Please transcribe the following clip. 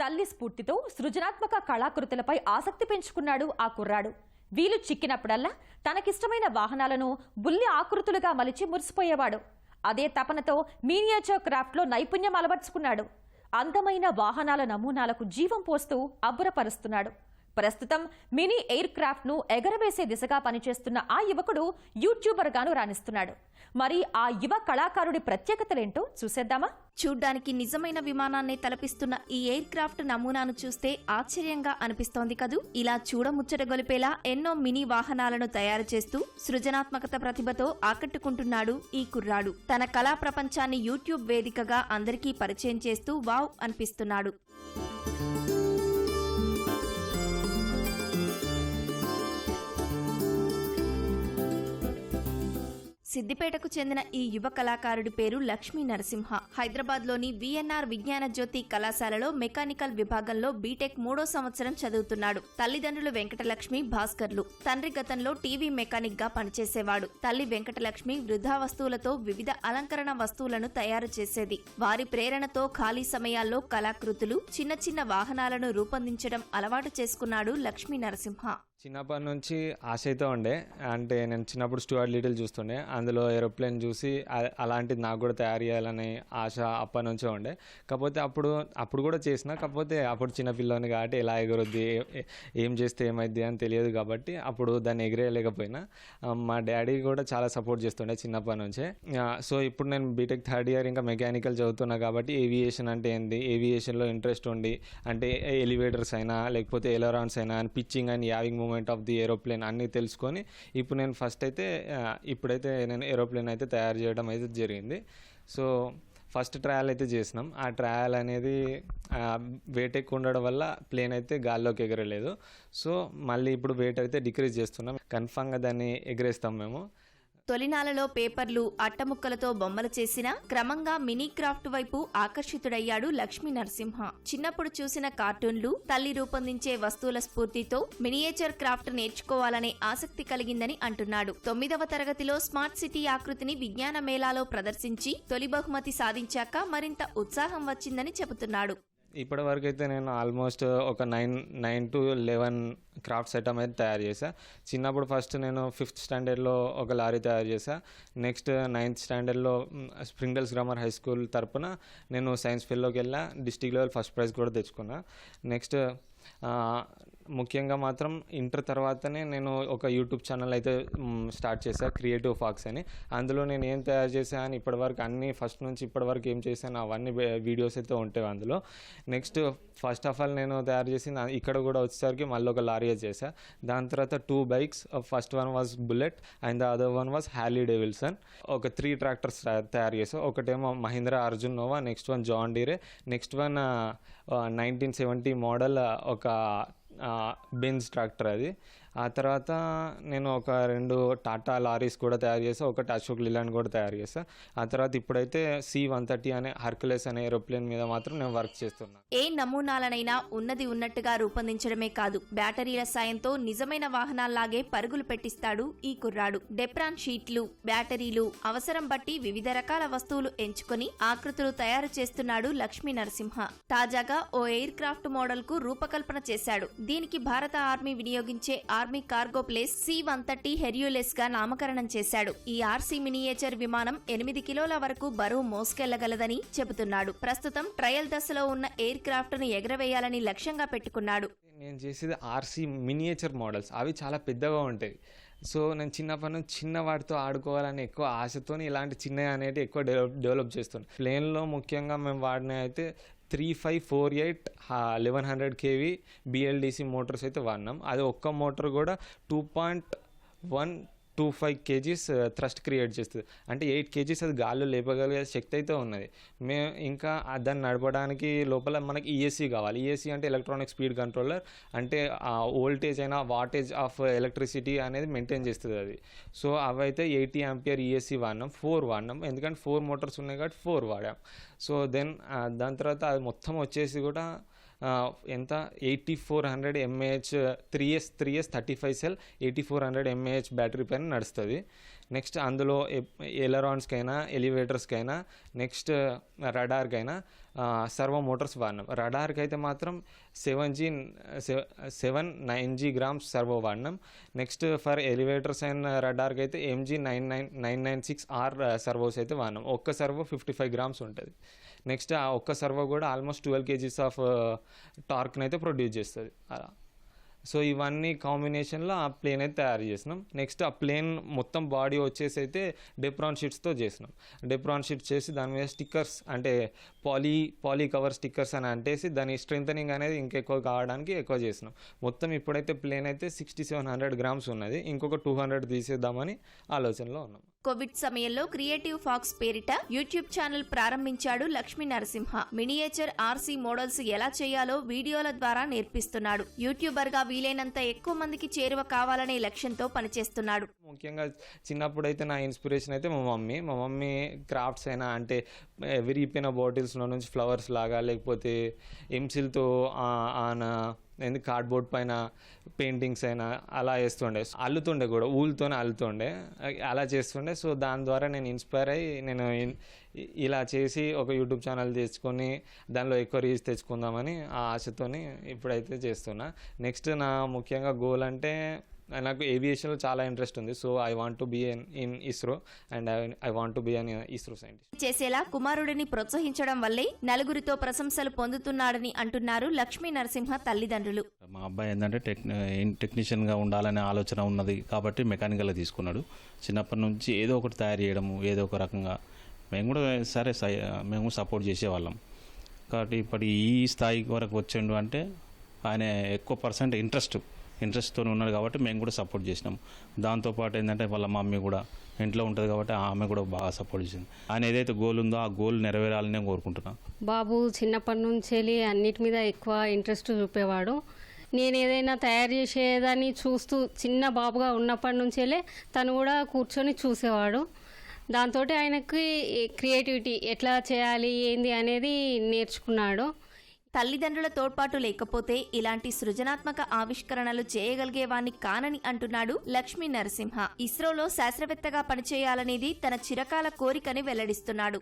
తల్లి స్ఫూర్తితో సృజనాత్మక కళాకృతులపై ఆసక్తి పెంచుకున్నాడు ఆ కుర్రాడు. వీలు చిక్కినప్పుడల్లా తనకిష్టమైన వాహనాలను బుల్లి ఆకృతులుగా మలిచి మురిసిపోయేవాడు. అదే తపనతో మీనియేచర్ క్రాఫ్ట్లో నైపుణ్యం అలవర్చుకున్నాడు. అందమైన వాహనాల నమూనాలకు జీవం పోస్తూ అబ్బురపరుస్తున్నాడు. ప్రస్తుతం మినీ ఎయిర్ క్రాఫ్ట్ను ఎగరవేసే దిశగా పనిచేస్తున్న ఆ యువకుడు యూట్యూబర్ గాను రాణిస్తున్నాడు. మరి ఆ యువ కళాకారుడి ప్రత్యేకతలేంటో చూసేద్దామా? చూడ్డానికి నిజమైన విమానాన్ని తలపిస్తున్న ఈ ఎయిర్ క్రాఫ్ట్ నమూనాను చూస్తే ఆశ్చర్యంగా అనిపిస్తోంది కదూ. ఇలా చూడముచ్చట గొలిపేలా ఎన్నో మినీ వాహనాలను తయారు చేస్తూ సృజనాత్మకత ప్రతిభతో ఆకట్టుకుంటున్నాడు ఈ కుర్రాడు. తన కళా ప్రపంచాన్ని యూట్యూబ్ వేదికగా అందరికీ పరిచయం చేస్తూ వావ్ అనిపిస్తున్నాడు. సిద్దిపేటకు చెందిన ఈ యువ కళాకారుడి పేరు లక్ష్మీ నరసింహ. హైదరాబాద్లోని విఎన్ఆర్ విజ్ఞాన జ్యోతి కళాశాలలో మెకానికల్ విభాగంలో బీటెక్ మూడో సంవత్సరం చదువుతున్నాడు. తల్లిదండ్రులు వెంకటలక్ష్మి భాస్కర్లు. తండ్రి గతంలో టీవీ మెకానిక్గా పనిచేసేవాడు. తల్లి వెంకటలక్ష్మి వృధా వస్తువులతో వివిధ అలంకరణ వస్తువులను తయారు చేసేది. వారి ప్రేరణతో ఖాళీ సమయాల్లో కళాకృతులు చిన్న చిన్న వాహనాలను రూపొందించడం అలవాటు చేసుకున్నాడు లక్ష్మీ నరసింహ. చిన్నప్పటి నుంచి ఆశ అయితే ఉండే. అంటే నేను చిన్నప్పుడు స్టూవర్ట్ లిటిల్ చూస్తుండే. అందులో ఏరోప్లేన్ చూసి అలాంటిది నాకు కూడా తయారు చేయాలని ఆశ అప్పటి నుంచే ఉండే. కాకపోతే అప్పుడు అప్పుడు కూడా చేసిన కాకపోతే అప్పుడు చిన్నపిల్లని కాబట్టి ఎలా ఎగురుద్ది ఏ- ఏం చేస్తే ఏమైద్ది అని తెలియదు కాబట్టి అప్పుడు దాన్ని ఎగిరేయలేకపోయినా. మా డాడీ కూడా చాలా సపోర్ట్ చేస్తుండే చిన్నప్పటి నుంచే. సో ఇప్పుడు నేను బీటెక్ థర్డ్ ఇయర్ ఇంకా మెకానికల్ చదువుతున్నా కాబట్టి ఏవియేషన్ అంటే ఏంది? ఏవియేషన్లో ఇంట్రెస్ట్ ఉండి అంటే ఎలివేటర్స్ అయినా లేకపోతే ఎలరాన్స్ అయినా pitching and yawing moment of the aeroplane అన్నీ తెలుసుకొని ఇప్పుడు నేను ఫస్ట్ అయితే ఇప్పుడైతే నేను ఏరోప్లేన్ అయితే తయారు చేయడం అయితే జరిగింది. సో ఫస్ట్ ట్రయల్ అయితే చేసినాం. ఆ ట్రయల్ అనేది వెయిట్ ఎక్కువ ఉండడం వల్ల ప్లేన్ అయితే గాల్లోకి ఎగరలేదు. సో మళ్ళీ ఇప్పుడు వెయిట్ అయితే డిక్రీజ్ చేస్తున్నాం కన్ఫామ్గా దాన్ని ఎగరేస్తాం మేము. తొలినాలలో పేపర్లు అట్టముక్కలతో బొమ్మలు చేసిన క్రమంగా మినీ క్రాఫ్ట్ వైపు ఆకర్షితుడయ్యాడు లక్ష్మీ నరసింహ. చిన్నప్పుడు చూసిన కార్టూన్లు తల్లి రూపొందించే వస్తువుల స్ఫూర్తితో మినియేచర్ క్రాఫ్ట్ నేర్చుకోవాలనే ఆసక్తి కలిగిందని అంటున్నాడు. తొమ్మిదవ తరగతిలో స్మార్ట్ సిటీ ఆకృతిని విజ్ఞాన మేళాలో ప్రదర్శించి తొలి బహుమతి సాధించాక మరింత ఉత్సాహం వచ్చిందని చెబుతున్నాడు. ఇప్పటి వరకు అయితే నేను ఆల్మోస్ట్ ఒక nine nine to eleven craft item అయితే తయారు చేశా. చిన్నప్పుడు ఫస్ట్ నేను ఫిఫ్త్ స్టాండర్డ్లో ఒక లారీ తయారు చేశా. నెక్స్ట్ నైన్త్ స్టాండర్డ్లో స్ప్రింగల్స్ గ్రామర్ హై స్కూల్ తరపున నేను సైన్స్ ఫీల్డ్లోకి వెళ్ళా. డిస్టిక్ లెవెల్ ఫస్ట్ ప్రైజ్ కూడా తెచ్చుకున్నా. నెక్స్ట్ ముఖ్యంగా మాత్రం ఇంటర్ తర్వాతనే నేను ఒక యూట్యూబ్ ఛానల్ అయితే స్టార్ట్ చేశాను క్రియేటివ్ ఫాక్స్ అని. అందులో నేను ఏం తయారు చేశాను ఇప్పటివరకు అన్ని ఫస్ట్ నుంచి ఇప్పటివరకు ఏం చేశాను అవన్నీ వీడియోస్ అయితే ఉంటాయి అందులో. నెక్స్ట్ ఫస్ట్ ఆఫ్ ఆల్ నేను తయారు చేసి ఇక్కడ కూడా వచ్చేసరికి మళ్ళీ ఒక లారీ చేశా. దాని తర్వాత two bikes first one was bullet and the other one was Harley Davidson ఒక త్రీ ట్రాక్టర్స్ తయారు చేసా ఒకటేమో Mahindra Arjun Nova next one John Deere next one nineteen seventy model ఒక బెన్స్ ట్రాక్టర్ అది. ఆ తర్వాత నేను ఒక రెండు టాటా లారీస్ కూడా తయారు చేసా ఒకటి అశోక్ లీలాండ్ కూడా తయారు చేసా ఆ తర్వాత ఇప్పుడైతే సి వన్ థర్టీ అనే హర్కులెస్ అనే ఏరోప్లేన్ మీద మాత్రం నేను వర్క్ చేస్తున్నా. ఏ నమూనాలనైనా ఉన్నది ఉన్నట్టుగా రూపొందించడమే కాదు బ్యాటరీల సాయంతో నిజమైన వాహనాల్లాగే పరుగులు పెట్టిస్తాడు ఈ కుర్రాడు. డెప్రాన్ షీట్లు బ్యాటరీలు అవసరం బట్టి వివిధ రకాల వస్తువులు ఎంచుకొని ఆకృతులు తయారు చేస్తున్నాడు లక్ష్మీ నరసింహ. తాజాగా ఓ ఎయిర్ క్రాఫ్ట్ మోడల్కు రూపకల్పన చేశాడు. దీనికి భారత ఆర్మీ వినియోగించే R army cargo planes C one thirty హెర్యులెస్గా నామకరణం చేశాడు. ఈ ఆర్సీ మినియేచర్ విమానం ఎనిమిది కిలోల వరకు బరువు మోసుకెళ్ళగలదని చెబుతున్నాడు. ప్రస్తుతం ట్రయల్ దశలో ఉన్న ఎయిర్ క్రాఫ్ట్ను ఎగరవేయాలని లక్ష్యంగా పెట్టుకున్నాడు. నేను చేసేది ఆర్సీ మినియేచర్ మోడల్స్. అవి చాలా పెద్దగా ఉంటాయి. సో నేను చిన్నప్పటి నుంచి చిన్న వాటితో ఆడుకోవాలని ఎక్కువ ఆశతో ఇలాంటి చిన్నవి అనేవి ఎక్కువ డెవలప్ డెవలప్ చేస్తున్నాను ప్లేన్లో ముఖ్యంగా మేము వాడిన అయితే three five four eight eleven hundred KV BLDC motors అయితే వాడినాం. అది ఒక్క మోటార్ కూడా two point one two five kgs thrust create చేస్తుంది. అంటే ఎయిట్ కేజీస్ అది గాల్లో లేపగలిగే శక్తి అయితే ఉన్నది. మేము ఇంకా దాన్ని నడపడానికి లోపల మనకి ఈఎస్సీ కావాలి. ఈఎస్సీ అంటే ఎలక్ట్రానిక్ స్పీడ్ కంట్రోలర్ అంటే వోల్టేజ్ అయినా వాటేజ్ ఆఫ్ ఎలక్ట్రిసిటీ అనేది మెయింటైన్ చేస్తుంది అది. సో అవైతే ఎయిటీ ఆంపియర్ ఈఎస్సీ వాడినాం ఫోర్ వాడినాం. ఎందుకంటే ఫోర్ మోటార్స్ ఉన్నాయి కాబట్టి ఫోర్ వాడాం. సో దెన్ uh, దాని తర్వాత అది మొత్తం వచ్చేసి కూడా ఎంత? Eighty four hundred mAh three S three S thirty five cell eighty four hundred mAh battery పైన నడుస్తుంది. నెక్స్ట్ అందులో ఎలరాన్స్కైనా ఎలివేటర్స్కైనా నెక్స్ట్ రడార్కైనా సర్వో మోటార్స్ వాడినాం రడార్కి అయితే మాత్రం seven g seven nine g grams servo వాడినాం next for elevators and రడార్కి అయితే MG nine nine nine nine six R servos అయితే వాడినాం ఒక్క సర్వో ఫిఫ్టీ ఫైవ్ గ్రామ్స్ ఉంటుంది. నెక్స్ట్ ఆ ఒక్క సర్వో కూడా ఆల్మోస్ట్ ట్వెల్వ్ కేజీస్ ఆఫ్ టార్క్ని అయితే ప్రొడ్యూస్ చేస్తుంది. అలా. సో ఇవన్నీ కాంబినేషన్లో ఆ ప్లేన్ అయితే తయారు చేసినాం. నెక్స్ట్ ఆ ప్లేన్ మొత్తం బాడీ వచ్చేసి అయితే డెప్రాన్ షీట్స్తో చేసినాం. డెప్రాన్ షీట్స్ చేసి దాని మీద స్టిక్కర్స్ అంటే పాలీ పాలీ కవర్ స్టిక్కర్స్ అని అంటేసి దాని స్ట్రెంథనింగ్ అనేది ఇంకెక్కువ కావడానికి ఎక్కువ చేసినాం. మొత్తం ఇప్పుడైతే ప్లేన్ అయితే సిక్స్టీ సెవెన్ హండ్రెడ్ గ్రామ్స్ ఉన్నది. ఇంకొక టూ హండ్రెడ్ తీసేద్దామని ఆలోచనలో ఉన్నాం. కోవిడ్ సమయంలో క్రియేటివ్ ఫాక్స్ పేరిట యూట్యూబ్ ఛానల్ ప్రారంభించాడు Lakshmi Narasimha. Miniature RC models ఎలా చేయాలో వీడియోల ద్వారా నేర్పిస్తున్నాడు. యూట్యూబర్గా వీలైనంత ఎక్కువ మందికి చేరువ కావాలనే లక్ష్యంతో పనిచేస్తున్నాడు. ముఖ్యంగా చిన్నప్పుడు అయితే నా ఇన్స్పిరేషన్ అయితే మా మమ్మీ. మా మమ్మీ క్రాఫ్ట్స్ అయినా అంటే విరిగిపోయిన బాటిల్స్లో నుంచి ఫ్లవర్స్ లాగా లేకపోతే ఎంసిల్తో ఆన ఏంది కార్డ్బోర్డ్ పైన పెయింటింగ్స్ అయినా అలా వేస్తుండే. అల్లుతుండే కూడా ఊళ్ళతోనే అల్లుతుండే. అలా చేస్తుండే. సో దాని ద్వారా నేను ఇన్స్పైర్ అయ్యి నేను ఇలా చేసి ఒక యూట్యూబ్ ఛానల్ తెచ్చుకొని దానిలో ఎక్కువ రీచ్ తెచ్చుకుందామని ఆ ఆశతోని ఇప్పుడైతే చేస్తున్నా. నెక్స్ట్ నా ముఖ్యంగా గోల్ అంటే నాకు ఏవియేషన్లో చాలా ఇంట్రెస్ట్ ఉంది. So I want to be in ISRO and I want to be an ISRO scientist చేసేలా కుమారుడిని ప్రోత్సహించడం వల్లే నలుగురితో ప్రశంసలు పొందుతున్నాడని అంటున్నారు లక్ష్మీ నరసింహ తల్లిదండ్రులు. మా అబ్బాయి ఏంటంటే టెక్ టెక్నీషియన్గా ఉండాలనే ఆలోచన ఉన్నది కాబట్టి మెకానికల్గా తీసుకున్నాడు. చిన్నప్పటి నుంచి ఏదో ఒకటి తయారు చేయడము ఏదో ఒక రకంగా. మేము కూడా సరే సై- మేము సపోర్ట్ చేసేవాళ్ళం. కాబట్టి ఇప్పటి ఈ స్థాయి వరకు వచ్చిండు అంటే ఆయన ఎక్కువ పర్సెంట్ ఇంట్రెస్ట్ ఇంట్రెస్ట్తో ఉన్నాడు కాబట్టి మేము కూడా సపోర్ట్ చేసినాం. దాంతోపాటు ఏంటంటే వాళ్ళ మమ్మీ కూడా ఇంట్లో ఉంటుంది కాబట్టి ఆమె కూడా బాగా సపోర్ట్ చేసింది. ఆయన ఏదైతే గోల్ ఉందో ఆ గోల్ నెరవేరాలని నేను కోరుకుంటున్నాను బాబు చిన్నప్పటి నుంచి వెళ్ళి అన్నిటి మీద ఎక్కువ ఇంట్రెస్ట్ చూపేవాడు. నేను ఏదైనా తయారు చేసేదని చూస్తూ చిన్న బాబుగా ఉన్నప్పటి నుంచి తను కూడా కూర్చొని చూసేవాడు. దాంతో ఆయనకి క్రియేటివిటీ ఎట్లా చేయాలి ఏంది అనేది నేర్చుకున్నాడు. తల్లిదండ్రుల తోడ్పాటు లేకపోతే ఇలాంటి సృజనాత్మక ఆవిష్కరణలు చేయగలిగేవాణ్ణి కానని అంటున్నాడు లక్ష్మీ నరసింహ. ఇస్రోలో శాస్త్రవేత్తగా పనిచేయాలనేది తన చిరకాల కోరికని వెల్లడిస్తున్నాడు.